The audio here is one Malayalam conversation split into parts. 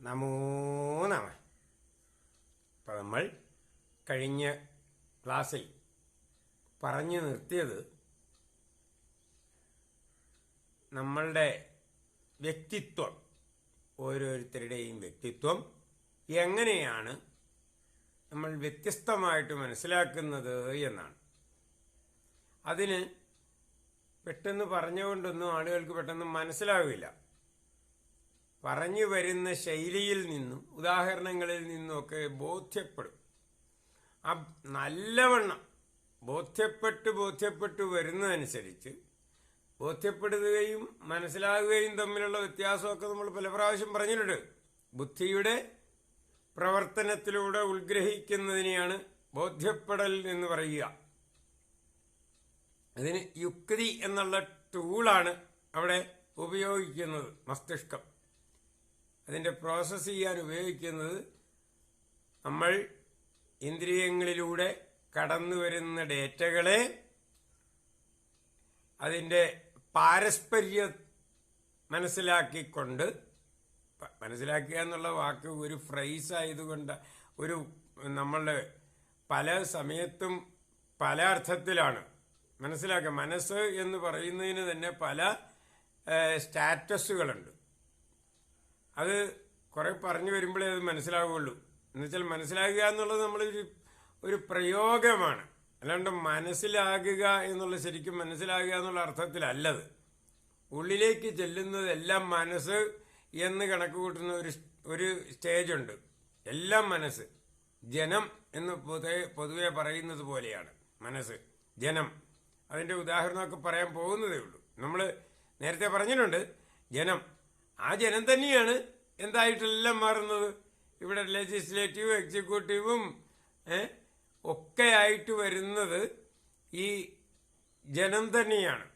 നമോ നമ. അപ്പം നമ്മൾ കഴിഞ്ഞ ക്ലാസ്സിൽ പറഞ്ഞു നിർത്തിയത് നമ്മളുടെ വ്യക്തിത്വം ഓരോരുത്തരുടെയും വ്യക്തിത്വം എങ്ങനെയാണ് നമ്മൾ വ്യത്യസ്തമായിട്ട് മനസ്സിലാക്കുന്നത് എന്നാണ്. അതിന് പെട്ടെന്ന് പറഞ്ഞുകൊണ്ടൊന്നും ആളുകൾക്ക് പെട്ടെന്ന് മനസ്സിലാവില്ല. പറഞ്ഞു വരുന്ന ശൈലിയിൽ നിന്നും ഉദാഹരണങ്ങളിൽ നിന്നുമൊക്കെ ബോധ്യപ്പെടും. ആ നല്ലവണ്ണം ബോധ്യപ്പെട്ട് ബോധ്യപ്പെട്ട് വരുന്നതനുസരിച്ച് ബോധ്യപ്പെടുകയും മനസ്സിലാകുകയും തമ്മിലുള്ള വ്യത്യാസമൊക്കെ നമ്മൾ പല പ്രാവശ്യം പറഞ്ഞിട്ടുണ്ട്. ബുദ്ധിയുടെ പ്രവർത്തനത്തിലൂടെ ഉത്ഗ്രഹിക്കുന്നതിനെയാണ് ബോധ്യപ്പെടൽ എന്ന് പറയുക. അതിന് യുക്തി എന്നുള്ള ടൂളാണ് അവിടെ ഉപയോഗിക്കുന്നത് മസ്തിഷ്കം. അതിന്റെ പ്രോസസ്സ് ചെയ്യാൻ ഉപയോഗിക്കുന്നത് നമ്മൾ ഇന്ദ്രിയങ്ങളിലൂടെ കടന്നു വരുന്ന ഡേറ്റകളെ അതിന്റെ പാരസ്പര്യ മനസ്സിലാക്കിക്കൊണ്ട് മനസ്സിലാക്കുക എന്നുള്ള വാക്ക് ഒരു ഫ്രൈസ് ആയതുകൊണ്ട് ഒരു നമ്മളുടെ പല സമയത്തും പല അർത്ഥത്തിലാണ്. മനസ്സിലാക്കുക മനസ്സ് എന്ന് പറയുന്നതിന് തന്നെ പല സ്റ്റാറ്റസുകളുണ്ട്. അത് കുറെ പറഞ്ഞു വരുമ്പോഴേ അത് മനസ്സിലാവുകയുള്ളൂ എന്നുവെച്ചാൽ മനസ്സിലാകുക എന്നുള്ളത് നമ്മളൊരു ഒരു പ്രയോഗമാണ്. അല്ലാണ്ട് മനസ്സിലാകുക എന്നുള്ള ശരിക്കും മനസ്സിലാകുക എന്നുള്ള അർത്ഥത്തിലല്ലത്. ഉള്ളിലേക്ക് ചെല്ലുന്നതെല്ലാം മനസ്സ് എന്ന് കണക്ക് കൂട്ടുന്ന ഒരു ഒരു സ്റ്റേജുണ്ട് എല്ലാം മനസ്സ്. ജനം എന്ന് പൊതുവെ പൊതുവെ പറയുന്നത് പോലെയാണ്. മനസ്സ് ജനം. അതിന്റെ ഉദാഹരണമൊക്കെ പറയാൻ പോകുന്നതേ ഉള്ളൂ. നമ്മൾ നേരത്തെ പറഞ്ഞിട്ടുണ്ട് ജനം. ആ ജനം തന്നെയാണ് എന്തായിട്ടെല്ലാം മാറുന്നത്? ഇവിടെ ലെജിസ്ലേറ്റീവും എക്സിക്യൂട്ടീവും ഒക്കെ ആയിട്ട് വരുന്നത് ഈ ജനം തന്നെയാണ്.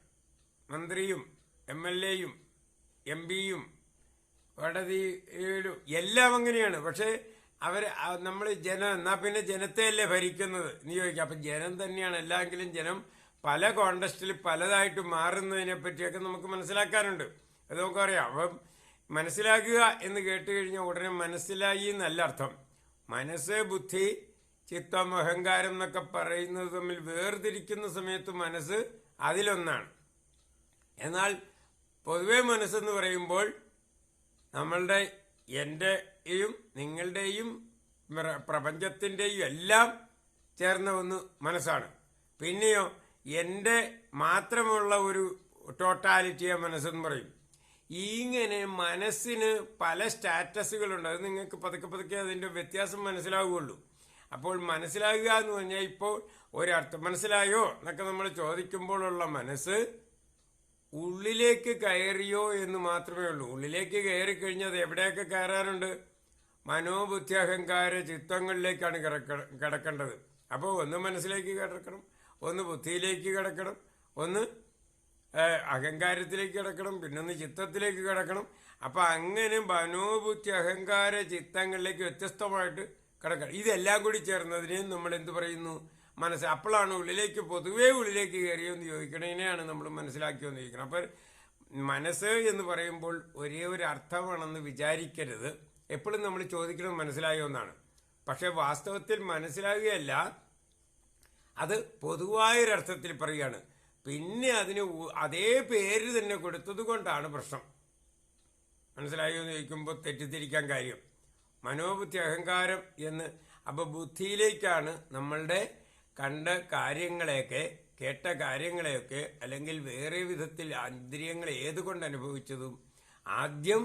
മന്ത്രിയും എം എൽ എയും എം പിയും വടതിയിലും എല്ലാം അങ്ങനെയാണ്. പക്ഷേ അവർ നമ്മൾ ജനം എന്നാൽ പിന്നെ ജനത്തെയല്ലേ ഭരിക്കുന്നത്? ചോദിക്കാം. അപ്പം ജനം തന്നെയാണ് എല്ലാമെങ്കിലും ജനം പല കോണ്ടസ്റ്റിൽ പലതായിട്ട് മാറുന്നതിനെ പറ്റിയൊക്കെ നമുക്ക് മനസ്സിലാക്കാനുണ്ട്. അത് നമുക്കറിയാം. അപ്പം മനസ്സിലാക്കുക എന്ന് കേട്ട് കഴിഞ്ഞാൽ ഉടനെ മനസ്സിലായി എന്നല്ല അർത്ഥം. മനസ്സ് ബുദ്ധി ചിത്തം അഹങ്കാരം എന്നൊക്കെ പറയുന്നത് തമ്മിൽ വേർതിരിക്കുന്ന സമയത്ത് മനസ്സ് അതിലൊന്നാണ്. എന്നാൽ പൊതുവെ മനസ്സെന്ന് പറയുമ്പോൾ നമ്മളുടെ എന്റെയും നിങ്ങളുടെയും പ്ര- പ്രപഞ്ചത്തിന്റെയും എല്ലാം ചേർന്ന ഒന്ന് മനസ്സാണ്. പിന്നെയോ എന്റെ മാത്രമുള്ള ഒരു ടോട്ടാലിറ്റിയെ മനസ്സെന്ന് പറയും. ഇങ്ങനെ മനസ്സിന് പല സ്റ്റാറ്റസുകളുണ്ട്. അത് നിങ്ങൾക്ക് പതുക്കെ പതുക്കെ അതിന്റെ വ്യത്യാസം മനസ്സിലാവുകയുള്ളൂ. അപ്പോൾ മനസ്സിലാകുക എന്ന് പറഞ്ഞാൽ ഇപ്പോൾ ഒരർത്ഥം മനസ്സിലായോ എന്നൊക്കെ നമ്മൾ ചോദിക്കുമ്പോഴുള്ള മനസ്സ് ഉള്ളിലേക്ക് കയറിയോ എന്ന് മാത്രമേ ഉള്ളൂ. ഉള്ളിലേക്ക് കയറി കഴിഞ്ഞാൽ അത് എവിടെയൊക്കെ കയറാനുണ്ട് മനോബുദ്ധി അഹങ്കാര ചിത്തങ്ങളിലേക്കാണ് കിടക്ക- കിടക്കേണ്ടത്. അപ്പോൾ ഒന്ന് മനസ്സിലേക്ക് കിടക്കണം ഒന്ന് ബുദ്ധിയിലേക്ക് കിടക്കണം ഒന്ന് അഹങ്കാരത്തിലേക്ക് കിടക്കണം പിന്നൊന്ന് ചിത്തത്തിലേക്ക് കിടക്കണം. അപ്പൊ അങ്ങനെ മനോബുദ്ധി അഹങ്കാര ചിത്തങ്ങളിലേക്ക് വ്യത്യസ്തമായിട്ട് കിടക്കണം. ഇതെല്ലാം കൂടി ചേർന്നതിനെയും നമ്മൾ എന്ത് പറയുന്നു? മനസ്സ് അപ്പോഴാണ് ഉള്ളിലേക്ക് പൊതുവേ ഉള്ളിലേക്ക് കയറിയോ എന്ന് ചോദിക്കണതിനെയാണ് നമ്മൾ മനസ്സിലാക്കിയോന്ന് ചോദിക്കണം അപ്പൊ മനസ്സ് എന്ന് പറയുമ്പോൾ ഒരേ ഒരു അർത്ഥമാണെന്ന് വിചാരിക്കരുത്. എപ്പോഴും നമ്മൾ ചോദിക്കണം മനസ്സിലായോ എന്നാണ്. പക്ഷെ വാസ്തവത്തിൽ മനസ്സിലാകുകയല്ല അത് പൊതുവായൊരർത്ഥത്തിൽ പറയുകയാണ്. പിന്നെ അതിന് അതേ പേര് തന്നെ കൊടുത്തത് കൊണ്ടാണ് പ്രശ്നം. മനസ്സിലായോ എന്ന് ചോദിക്കുമ്പോൾ തെറ്റിദ്ധരിക്കാൻ കാര്യം. മനോബുദ്ധി അഹങ്കാരം എന്ന് അപ്പോൾ ബുദ്ധിയിലേക്കാണ് നമ്മളുടെ കണ്ട കാര്യങ്ങളെയൊക്കെ കേട്ട കാര്യങ്ങളെയൊക്കെ അല്ലെങ്കിൽ വേറെ വിധത്തിൽ ഇന്ദ്രിയങ്ങൾ ഏതുകൊണ്ട് അനുഭവിച്ചതും ആദ്യം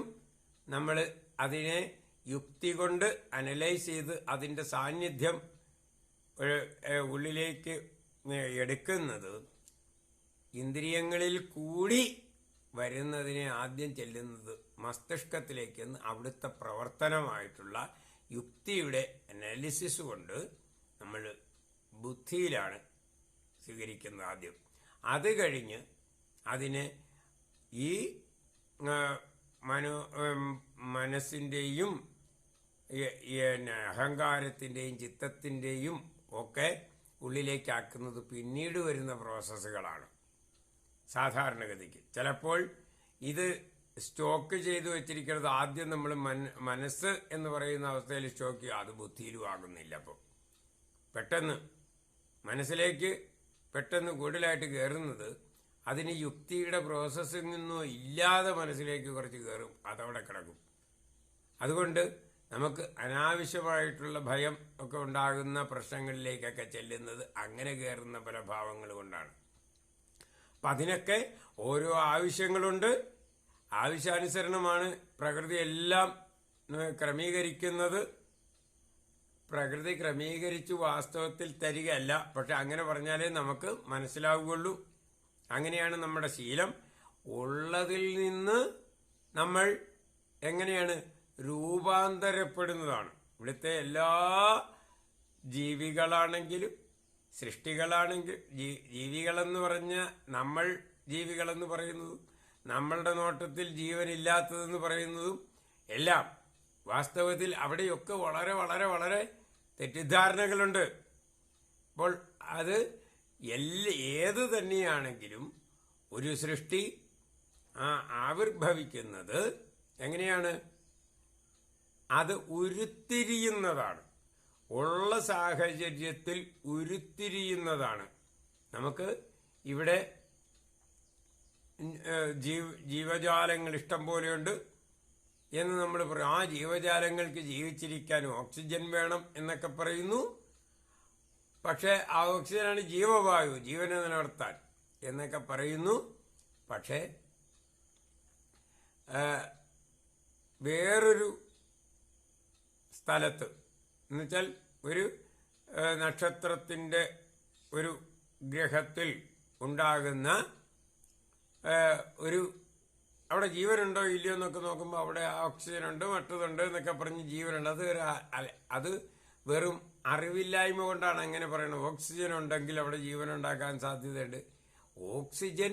നമ്മൾ അതിനെ യുക്തി കൊണ്ട് അനലൈസ് ചെയ്ത് അതിന്റെ സാന്നിധ്യം ഉള്ളിലേക്ക് എടുക്കുന്നത് ഇന്ദ്രിയങ്ങളിൽ കൂടി വരുന്നതിനെ ആദ്യം ചെല്ലുന്നത് മസ്തിഷ്കത്തിലേക്കെന്ന് അവിടുത്തെ പ്രവർത്തനമായിട്ടുള്ള യുക്തിയുടെ അനാലിസിസ് കൊണ്ട് നമ്മൾ ബുദ്ധിയിലാണ് സ്വീകരിക്കുന്നത് ആദ്യം. അത് കഴിഞ്ഞ് അതിനെ ഈ മനോ മനസ്സിന്റെയും അഹങ്കാരത്തിന്റെയും ചിത്തത്തിന്റെയും ഒക്കെ ഉള്ളിലേക്കാക്കുന്നത് പിന്നീട് വരുന്ന പ്രോസസ്സുകളാണ് സാധാരണഗതിക്ക്. ചിലപ്പോൾ ഇത് സ്റ്റോക്ക് ചെയ്തു വെച്ചിരിക്കുന്നത് ആദ്യം നമ്മൾ മനസ്സ് എന്ന് പറയുന്ന അവസ്ഥയിൽ സ്റ്റോക്ക് അത് ബുദ്ധിയിലും ആകുന്നില്ല അപ്പോൾ പെട്ടെന്ന് മനസ്സിലേക്ക് പെട്ടെന്ന് കൂടുതലായിട്ട് കയറുന്നത് അതിന് യുക്തിയുടെ പ്രോസസ്സിൽ നിന്നോ ഇല്ലാതെ മനസ്സിലേക്ക് കുറച്ച് കയറും. അതവിടെ കിടക്കും. അതുകൊണ്ട് നമുക്ക് അനാവശ്യമായിട്ടുള്ള ഭയം ഒക്കെ ഉണ്ടാകുന്ന പ്രശ്നങ്ങളിലേക്കൊക്കെ ചെല്ലുന്നത് അങ്ങനെ കയറുന്ന പല ഭാവങ്ങൾ കൊണ്ടാണ്. അപ്പം അതിനൊക്കെ ഓരോ ആവശ്യങ്ങളുണ്ട്. ആവശ്യാനുസരണമാണ് പ്രകൃതി എല്ലാം ക്രമീകരിക്കുന്നത്. പ്രകൃതി ക്രമീകരിച്ചു വാസ്തവത്തിൽ തരികയല്ല. പക്ഷെ അങ്ങനെ പറഞ്ഞാലേ നമുക്ക് മനസ്സിലാവുകയുള്ളൂ. അങ്ങനെയാണ് നമ്മുടെ ശീലം. ഉള്ളതിൽ നിന്ന് നമ്മൾ എങ്ങനെയാണ് രൂപാന്തരപ്പെടുന്നതാണ്. ഇവിടുത്തെ എല്ലാ ജീവികളാണെങ്കിലും സൃഷ്ടികളാണെങ്കിൽ ജീവികളെന്ന് പറഞ്ഞ നമ്മൾ ജീവികളെന്ന് പറയുന്നതും നമ്മളുടെ നോട്ടത്തിൽ ജീവനില്ലാത്തതെന്ന് പറയുന്നതും എല്ലാം വാസ്തവത്തിൽ അവിടെയൊക്കെ വളരെ വളരെ വളരെ തെറ്റിദ്ധാരണകളുണ്ട്. അപ്പോൾ അത് എല്ലാ ഏത് തന്നെയാണെങ്കിലും ഒരു സൃഷ്ടി ആ ആവിർഭവിക്കുന്നത് എങ്ങനെയാണ്? അത് ഉരുത്തിരിയുന്നതാണ്. ഉള്ള സാഹചര്യത്തിൽ ഉരുത്തിരിയുന്നതാണ്. നമുക്ക് ഇവിടെ ജീവ ജീവജാലങ്ങൾ ഇഷ്ടം പോലെയുണ്ട് എന്ന് നമ്മൾ പറയും ആ ജീവജാലങ്ങൾക്ക് ജീവിച്ചിരിക്കാൻ ഓക്സിജൻ വേണം എന്നൊക്കെ പറയുന്നു. പക്ഷേ ആ ഓക്സിജനാണ് ജീവവായു ജീവനെ നിലനിർത്താൻ എന്നൊക്കെ പറയുന്നു. പക്ഷേ വേറൊരു സ്ഥലത്ത് എന്നുവെച്ചാൽ ഒരു നക്ഷത്രത്തിന്റെ ഒരു ഗ്രഹത്തിൽ ഉണ്ടാകുന്ന ഒരു അവിടെ ജീവനുണ്ടോ ഇല്ലയോ എന്നൊക്കെ നോക്കുമ്പോൾ അവിടെ ഓക്സിജൻ ഉണ്ട് മറ്റതുണ്ട് എന്നൊക്കെ പറഞ്ഞ് ജീവനുണ്ട്. അത് ഒരു അത് വെറും അറിവില്ലായ്മ കൊണ്ടാണ് അങ്ങനെ പറയുന്നത്. ഓക്സിജൻ ഉണ്ടെങ്കിൽ അവിടെ ജീവൻ ഉണ്ടാക്കാൻ സാധ്യതയുണ്ട്. ഓക്സിജൻ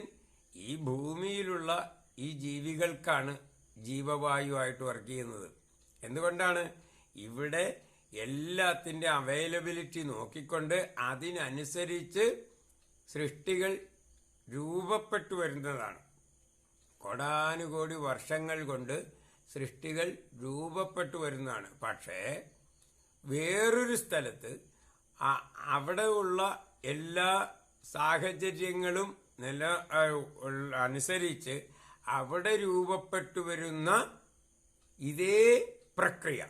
ഈ ഭൂമിയിലുള്ള ഈ ജീവികൾക്കാണ് ജീവവായുവായിട്ട് വർക്ക് ചെയ്യുന്നത്. എന്തുകൊണ്ടാണ്? ഇവിടെ എല്ലാത്തിന്റെ അവൈലബിലിറ്റി നോക്കിക്കൊണ്ട് അതിനനുസരിച്ച് സൃഷ്ടികൾ രൂപപ്പെട്ടു വരുന്നതാണ്. കോടാനുകോടി വർഷങ്ങൾ കൊണ്ട് സൃഷ്ടികൾ രൂപപ്പെട്ടു വരുന്നതാണ്. പക്ഷേ വേറൊരു സ്ഥലത്ത് അവിടെ ഉള്ള എല്ലാ സാഹചര്യങ്ങളും നില അനുസരിച്ച് അവിടെ രൂപപ്പെട്ടു വരുന്ന ഇതേ പ്രക്രിയ.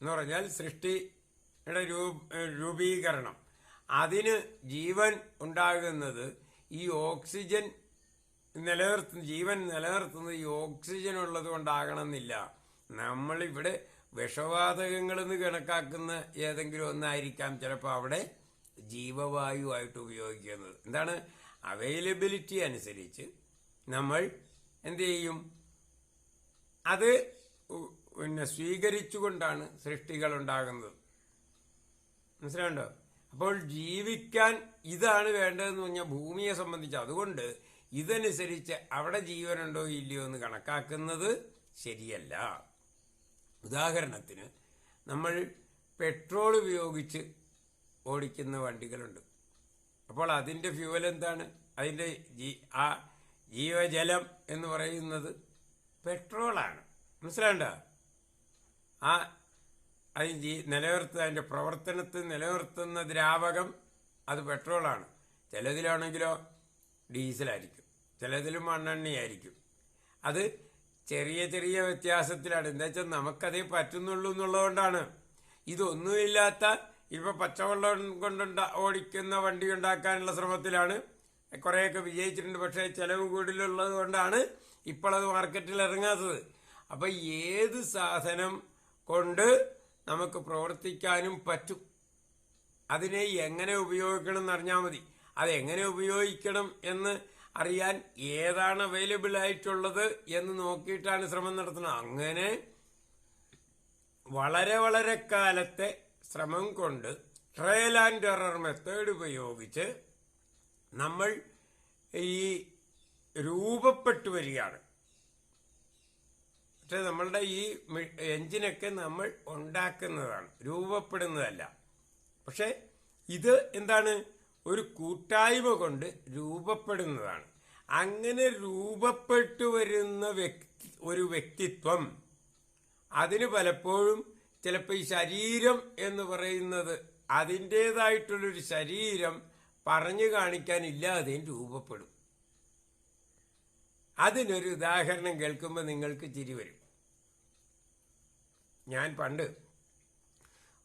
എന്ന് പറഞ്ഞാൽ സൃഷ്ടിയുടെ രൂപീകരണം. അതിന് ജീവൻ ഉണ്ടാകുന്നത് ഈ ഓക്സിജൻ നിലനിർത്തുന്ന ജീവൻ നിലനിർത്തുന്നത് ഈ ഓക്സിജൻ ഉള്ളത് കൊണ്ടാകണമെന്നില്ല. നമ്മളിവിടെ വിഷവാതകങ്ങളെന്ന് കണക്കാക്കുന്ന ഏതെങ്കിലും ഒന്നായിരിക്കാം ചിലപ്പോൾ അവിടെ ജീവവായു ആയിട്ട് ഉപയോഗിക്കുന്നത്. എന്താണ്? അവൈലബിലിറ്റി അനുസരിച്ച് നമ്മൾ എന്ത് ചെയ്യും? അത് പിന്നെ സ്വീകരിച്ചുകൊണ്ടാണ് സൃഷ്ടികൾ ഉണ്ടാകുന്നത് മനസ്സിലാണ്ടോ അപ്പോൾ ജീവിക്കാൻ ഇതാണ് വേണ്ടതെന്ന് പറഞ്ഞാൽ ഭൂമിയെ സംബന്ധിച്ച്. അതുകൊണ്ട് ഇതനുസരിച്ച് അവിടെ ജീവനുണ്ടോ ഇല്ലയോ എന്ന് കണക്കാക്കുന്നത് ശരിയല്ല. ഉദാഹരണത്തിന് നമ്മൾ പെട്രോൾ ഉപയോഗിച്ച് ഓടിക്കുന്ന വണ്ടികളുണ്ട്. അപ്പോൾ അതിന്റെ ഫ്യൂവൽ എന്താണ്? അതിന്റെ ആ ജീവജലം എന്ന് പറയുന്നത് പെട്രോളാണ്. മനസ്സിലാണ്ട ആ അത് ജീ നിലനിർത്തുന്ന അതിന്റെ പ്രവർത്തനത്തിൽ നിലനിർത്തുന്ന ദ്രാവകം അത് പെട്രോളാണ്. ചിലതിലാണെങ്കിലോ ഡീസലായിരിക്കും. ചിലതിൽ മണ്ണെണ്ണയായിരിക്കും. അത് ചെറിയ ചെറിയ വ്യത്യാസത്തിലാണ്. എന്താ വെച്ചാൽ നമുക്കതേ പറ്റുന്നുള്ളൂ എന്നുള്ളതുകൊണ്ടാണ്. ഇതൊന്നുമില്ലാത്ത ഇപ്പോൾ പച്ചവെള്ളം കൊണ്ടുണ്ട ഓടിക്കുന്ന വണ്ടി ഉണ്ടാക്കാനുള്ള ശ്രമത്തിലാണ്. കുറേയൊക്കെ വിജയിച്ചിട്ടുണ്ട്. പക്ഷേ ചിലവ് കൂടുതലുള്ളത് കൊണ്ടാണ് ഇപ്പോഴത് മാർക്കറ്റിൽ ഇറങ്ങാത്തത് അപ്പോൾ ഏത് സാധനം കൊണ്ട് നമുക്ക് പ്രവർത്തിക്കാനും പറ്റും. അതിനെ എങ്ങനെ ഉപയോഗിക്കണം എന്നറിഞ്ഞാൽ മതി. അതെങ്ങനെ ഉപയോഗിക്കണം എന്ന് അറിയാൻ ഏതാണ് അവൈലബിൾ ആയിട്ടുള്ളത് എന്ന് നോക്കിയിട്ടാണ് ശ്രമം നടത്തുന്നത്. അങ്ങനെ വളരെ വളരെ കാലത്തെ ശ്രമം കൊണ്ട് ട്രയൽ ആൻഡ് എറർ മെത്തേഡ് ഉപയോഗിച്ച് നമ്മൾ ഈ രൂപപ്പെട്ടു വരികയാണ്. പക്ഷെ നമ്മളുടെ ഈ എഞ്ചിനൊക്കെ നമ്മൾ ഉണ്ടാക്കുന്നതാണ് രൂപപ്പെടുന്നതല്ല. പക്ഷെ ഇത് എന്താണ്? ഒരു കൂട്ടായ്മ കൊണ്ട് രൂപപ്പെടുന്നതാണ്. അങ്ങനെ രൂപപ്പെട്ടു വരുന്ന വ്യക്തി ഒരു വ്യക്തിത്വം അതിന് പലപ്പോഴും ചിലപ്പോൾ ഈ ശരീരം എന്ന് പറയുന്നത് അതിന്റേതായിട്ടുള്ളൊരു ശരീരം പറഞ്ഞു കാണിക്കാൻ ഇല്ലാതെയും രൂപപ്പെടും. അതിനൊരു ഉദാഹരണം കേൾക്കുമ്പോൾ നിങ്ങൾക്ക് ചിരി വരും. ഞാൻ പണ്ട്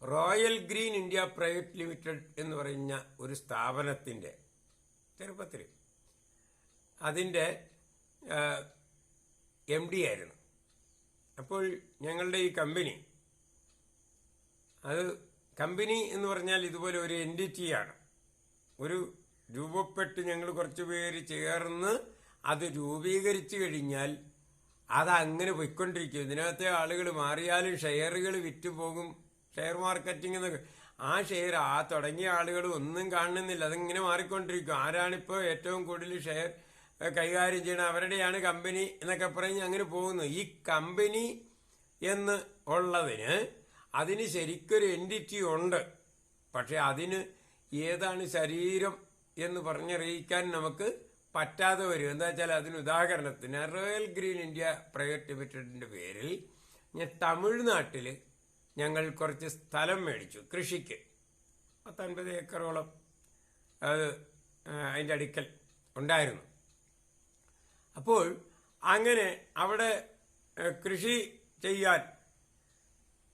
Royal Green India Private Limited എന്ന് പറയുന്ന ഒരു സ്ഥാപനത്തിന്റെ ചെറുപ്പത്തിൽ അതിന്റെ എം ഡി ആയിരുന്നു. അപ്പോൾ ഞങ്ങളുടെ ഈ കമ്പനി അത് കമ്പനി എന്ന് പറഞ്ഞാൽ ഇതുപോലെ ഒരു എന്റിറ്റിയാണ് ഒരു രൂപപ്പെട്ട് ഞങ്ങൾ കുറച്ച് പേര് ചേർന്ന് അത് രൂപീകരിച്ചു കഴിഞ്ഞാൽ അത് അങ്ങനെ പോയിക്കൊണ്ടിരിക്കും. ഇതിനകത്തെ ആളുകൾ മാറിയാലും ഷെയറുകൾ വിറ്റുപോകും ഷെയർ മാർക്കറ്റിംഗ് എന്നൊക്കെ. ആ ഷെയർ ആ തുടങ്ങിയ ആളുകൾ ഒന്നും കാണുന്നില്ല. അതിങ്ങനെ മാറിക്കൊണ്ടിരിക്കും. ആരാണിപ്പോൾ ഏറ്റവും കൂടുതൽ ഷെയർ കൈകാര്യം ചെയ്യണം? അവരുടെയാണ് കമ്പനി എന്നൊക്കെ പറഞ്ഞ് അങ്ങനെ പോകുന്നു. ഈ കമ്പനി എന്ന് ഉള്ളതിന് അതിന് ശരിക്കൊരു എന്റിറ്റി ഉണ്ട്. പക്ഷെ അതിന് ഏതാണ് ശരീരം എന്ന് പറഞ്ഞറിയിക്കാൻ നമുക്ക് പറ്റാതെ വരും. എന്താ വെച്ചാൽ അതിന് ഉദാഹരണത്തിന് റോയൽ ഗ്രീൻ ഇന്ത്യ പ്രൈവറ്റ് ലിമിറ്റഡിന്റെ പേരിൽ ഞാൻ തമിഴ്നാട്ടിൽ ഞങ്ങൾ കുറച്ച് സ്ഥലം മേടിച്ചു കൃഷിക്ക്. പത്തൊൻപത് ഏക്കറോളം അത് അതിന്റെ അടുക്കൽ ഉണ്ടായിരുന്നു. അപ്പോൾ അങ്ങനെ അവിടെ കൃഷി ചെയ്യാൻ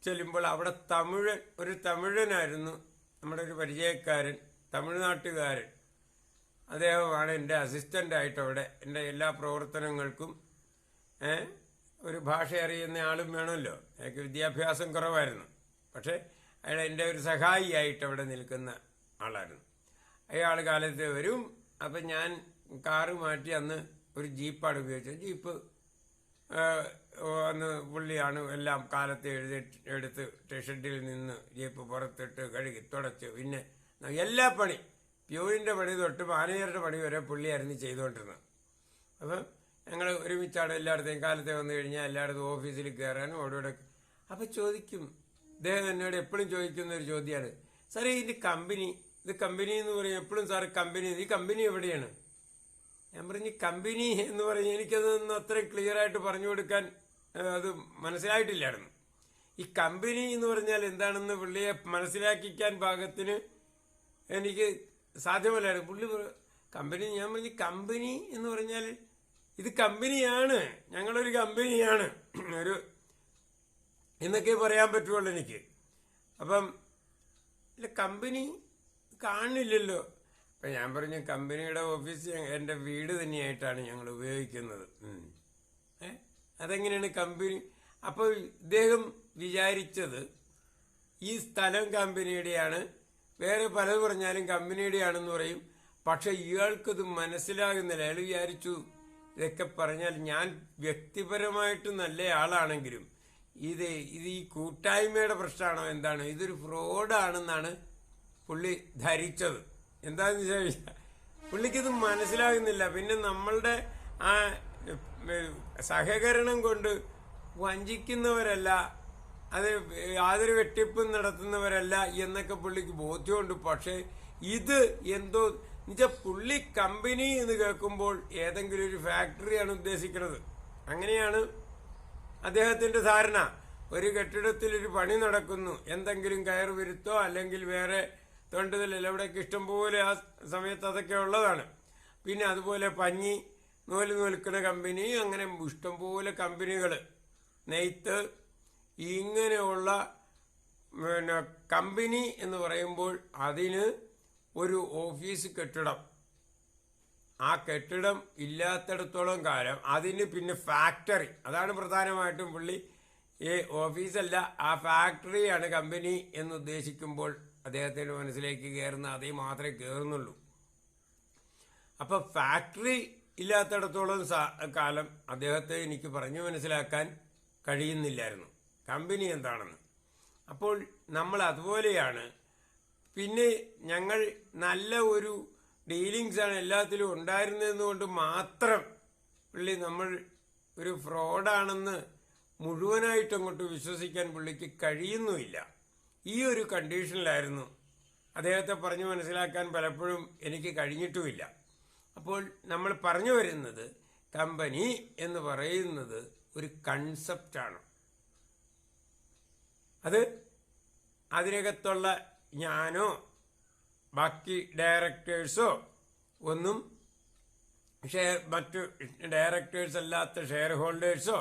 ചെല്ലുമ്പോൾ അവിടെ തമിഴൻ ഒരു തമിഴനായിരുന്നു നമ്മുടെ ഒരു പരിചയക്കാരൻ തമിഴ്നാട്ടുകാരൻ. അദ്ദേഹമാണ് എന്റെ അസിസ്റ്റന്റായിട്ട് അവിടെ എന്റെ എല്ലാ പ്രവർത്തനങ്ങൾക്കും ഒരു ഭാഷ അറിയുന്ന ആളും വേണമല്ലോ. അയാൾക്ക് വിദ്യാഭ്യാസം കുറവായിരുന്നു. പക്ഷേ അയാൾ എന്റെ ഒരു സഹായിയായിട്ട് അവിടെ നിൽക്കുന്ന ആളായിരുന്നു. അയാൾ കാലത്ത് വരും. അപ്പം ഞാൻ കാറ് മാറ്റി അന്ന് ഒരു ജീപ്പാണ് ഉപയോഗിച്ചത്. ജീപ്പ് അന്ന് പുള്ളിയാണ് എല്ലാം കാലത്ത് എഴുതി എടുത്ത് ഷെഡിൽ നിന്ന് ജീപ്പ് പുറത്തിട്ട് കഴുകി തുടച്ച്. പിന്നെ എല്ലാ പണി പ്യൂവിന്റെ പണി തൊട്ട് മാനേജറുടെ പണി വരെ പുള്ളിയായിരുന്നു ചെയ്തുകൊണ്ടിരുന്നത്. അപ്പം ഞങ്ങൾ ഒരുമിച്ചാണ് എല്ലായിടത്തെയും കാലത്തെ വന്നു കഴിഞ്ഞാൽ എല്ലായിടത്തും ഓഫീസിൽ കയറാനും അവിടെ ഇവിടെ അപ്പം ചോദിക്കും. ഇദ്ദേഹം എന്നോട് എപ്പോഴും ചോദിക്കുന്ന ഒരു ചോദ്യമാണ് സാറേ ഇതിന്റെ കമ്പനി ഇത് കമ്പനി എന്ന് പറയും. എപ്പോഴും സാറ് കമ്പനി ഈ കമ്പനി എവിടെയാണ്? ഞാൻ പറഞ്ഞു കമ്പനി എന്ന് പറഞ്ഞ് എനിക്കതൊന്നും അത്രയും ക്ലിയറായിട്ട് പറഞ്ഞു കൊടുക്കാൻ അത് മനസ്സിലായിട്ടില്ലായിരുന്നു. ഈ കമ്പനി എന്ന് പറഞ്ഞാൽ എന്താണെന്ന് പുള്ളിയെ മനസ്സിലാക്കിക്കാൻ ഭാഗത്തിന് എനിക്ക് സാധ്യമല്ലായിരുന്നു. പുള്ളി കമ്പനി ഞാൻ പറഞ്ഞു കമ്പനി എന്ന് പറഞ്ഞാൽ ഇത് കമ്പനിയാണ്. ഞങ്ങളൊരു കമ്പനിയാണ്. ഒരു എന്നൊക്കെ പറയാൻ പറ്റുള്ളൂ എനിക്ക്. അപ്പം ഇല്ല കമ്പനി കാണില്ലല്ലോ. അപ്പം ഞാൻ പറഞ്ഞു കമ്പനിയുടെ ഓഫീസ് എന്റെ വീട് തന്നെയായിട്ടാണ് ഞങ്ങൾ ഉപയോഗിക്കുന്നത്. ഏ? അതെങ്ങനെയാണ് കമ്പനി? അപ്പോൾ ഇദ്ദേഹം വിചാരിച്ചത് ഈ സ്ഥലം കമ്പനിയുടെയാണ് വേറെ പലത് പറഞ്ഞാലും കമ്പനിയുടെ ആണെന്ന് പറയും. പക്ഷെ ഇയാൾക്കത് മനസ്സിലാകുന്നില്ല. അയാൾ വിചാരിച്ചു ഇതൊക്കെ പറഞ്ഞാൽ ഞാൻ വ്യക്തിപരമായിട്ട് നല്ല ആളാണെങ്കിലും ഇത് ഇത് ഈ കൂട്ടായ്മയുടെ പ്രശ്നമാണോ എന്താണ്? ഇതൊരു ഫ്രോഡാണെന്നാണ് പുള്ളി ധരിച്ചത്. എന്താണെന്ന് ചോദിച്ചാൽ പുള്ളിക്കിത് മനസ്സിലാകുന്നില്ല. പിന്നെ നമ്മളുടെ ആ സഹകരണം കൊണ്ട് വഞ്ചിക്കുന്നവരല്ല. അത് യാതൊരു വെട്ടിപ്പും നടത്തുന്നവരല്ല എന്നൊക്കെ പുള്ളിക്ക് ബോധ്യമുണ്ട്. പക്ഷേ ഇത് എന്തോ എന്നുവെച്ചാൽ പുള്ളി കമ്പനി എന്ന് കേൾക്കുമ്പോൾ ഏതെങ്കിലും ഒരു ഫാക്ടറിയാണ് ഉദ്ദേശിക്കുന്നത്. അങ്ങനെയാണ് അദ്ദേഹത്തിന്റെ ധാരണ. ഒരു കെട്ടിടത്തിൽ ഒരു പണി നടക്കുന്നു. എന്തെങ്കിലും കയർ വരുത്തോ അല്ലെങ്കിൽ വേറെ തൊണ്ടതിൽ എവിടെയൊക്കെ ഇഷ്ടംപോലെ ആ സമയത്ത് അതൊക്കെ ഉള്ളതാണ്. പിന്നെ അതുപോലെ പഞ്ഞി നൂൽ നൂൽക്കുന്ന കമ്പനി അങ്ങനെ ഇഷ്ടംപോലെ കമ്പനികൾ നെയ്ത്ത് ഇങ്ങനെയുള്ള പിന്നെ കമ്പനി എന്ന് പറയുമ്പോൾ അതിന് ഒരു ഓഫീസ് കെട്ടിടം. ആ കെട്ടിടം ഇല്ലാത്തിടത്തോളം കാലം അതിന് പിന്നെ ഫാക്ടറി. അതാണ് പ്രധാനമായിട്ടും പുള്ളി ഈ ഓഫീസല്ല ആ ഫാക്ടറിയാണ് കമ്പനി എന്ന് ഉദ്ദേശിക്കുമ്പോൾ അദ്ദേഹത്തിന്റെ മനസ്സിലേക്ക് കയറുന്ന അതേ മാത്രമേ കയറുന്നുള്ളൂ. അപ്പോൾ ഫാക്ടറി ഇല്ലാത്തിടത്തോളം കാലം അദ്ദേഹത്തെ എനിക്ക് പറഞ്ഞു മനസ്സിലാക്കാൻ കഴിയുന്നില്ലായിരുന്നു. കമ്പനി എന്താണെന്ന്. അപ്പോൾ നമ്മൾ അതുപോലെയാണ്. പിന്നെ ഞങ്ങൾ നല്ല ഒരു ഡീലിങ്സ് ആണ് എല്ലാത്തിലും ഉണ്ടായിരുന്നതുകൊണ്ട് മാത്രം പുള്ളി നമ്മൾ ഒരു ഫ്രോഡാണെന്ന് മുഴുവനായിട്ട് അങ്ങോട്ട് വിശ്വസിക്കാൻ പുള്ളിക്ക് കഴിയുന്നുമില്ല. ഈ ഒരു കണ്ടീഷനിലായിരുന്നു അദ്ദേഹത്തെ പറഞ്ഞു മനസ്സിലാക്കാൻ പലപ്പോഴും എനിക്ക് കഴിഞ്ഞിട്ടുമില്ല. അപ്പോൾ നമ്മൾ പറഞ്ഞു വരുന്നത് കമ്പനി എന്ന് പറയുന്നത് ഒരു കൺസെപ്റ്റാണ് അത് അതിനകത്തുള്ള ഞാനോ ബാക്കി ഡയറക്ടേഴ്സോ ഒന്നും ഷെയർ മറ്റു ഡയറക്ടേഴ്സ് അല്ലാത്ത ഷെയർ ഹോൾഡേഴ്സോ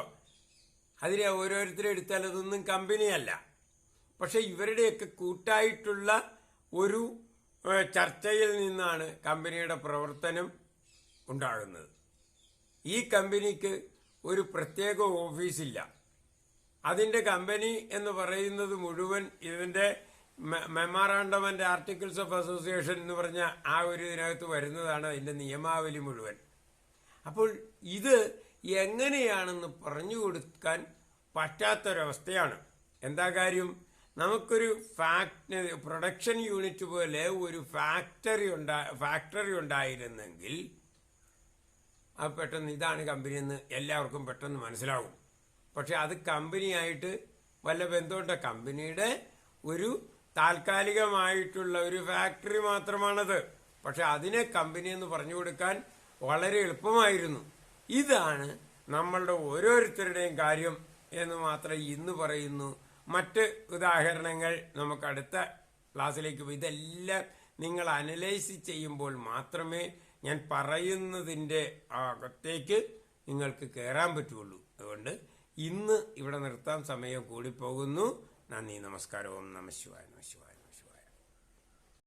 അതിനെ ഓരോരുത്തരും എടുത്താൽ അതൊന്നും കമ്പനിയല്ല പക്ഷേ ഇവരുടെയൊക്കെ കൂട്ടായിട്ടുള്ള ഒരു ചർച്ചയിൽ നിന്നാണ് കമ്പനിയുടെ പ്രവർത്തനം ഉണ്ടാകുന്നത്. ഈ കമ്പനിക്ക് ഒരു പ്രത്യേക ഓഫീസില്ല. അതിന്റെ കമ്പനി എന്ന് പറയുന്നത് മുഴുവൻ ഇതിന്റെ memorandum and articles of association എന്ന് പറഞ്ഞ ആ ഒരു ഇതിനകത്ത് വരുന്നതാണ് അതിന്റെ നിയമാവലി മുഴുവൻ. അപ്പോൾ ഇത് എങ്ങനെയാണെന്ന് പറഞ്ഞു കൊടുക്കാൻ പറ്റാത്തൊരവസ്ഥയാണ്. എന്താ കാര്യം? നമുക്കൊരു ഫാക്ട് പ്രൊഡക്ഷൻ യൂണിറ്റ് പോലെ ഒരു ഫാക്ടറി ഉണ്ടാ ഫാക്ടറി ഉണ്ടായിരുന്നെങ്കിൽ ആ പെട്ടെന്ന് ഇതാണ് കമ്പനി എന്ന് എല്ലാവർക്കും പെട്ടെന്ന് മനസ്സിലാവും. പക്ഷെ അത് കമ്പനിയായിട്ട് വല്ല ബന്ധമുണ്ട്. കമ്പനിയുടെ ഒരു താൽക്കാലികമായിട്ടുള്ള ഒരു ഫാക്ടറി മാത്രമാണത്. പക്ഷെ അതിനെ കമ്പനി എന്ന് പറഞ്ഞു കൊടുക്കാൻ വളരെ എളുപ്പമായിരുന്നു. ഇതാണ് നമ്മളുടെ ഓരോരുത്തരുടെയും കാര്യം എന്ന് മാത്രം ഇന്ന് പറയുന്നു. മറ്റ് ഉദാഹരണങ്ങൾ നമുക്ക് അടുത്ത ക്ലാസ്സിലേക്ക് പോയി. ഇതെല്ലാം നിങ്ങൾ അനലൈസ് ചെയ്യുമ്പോൾ മാത്രമേ ഞാൻ പറയുന്നതിന്റെ അകത്തേക്ക് നിങ്ങൾക്ക് കയറാൻ പറ്റുള്ളൂ. അതുകൊണ്ട് ഇന്ന് ഇവിടെ നിർത്താൻ സമയം കൂടിപ്പോകുന്നു നന്ദി നമസ്കാരവും ഓം നമ ശിവായ നമ ശിവായ.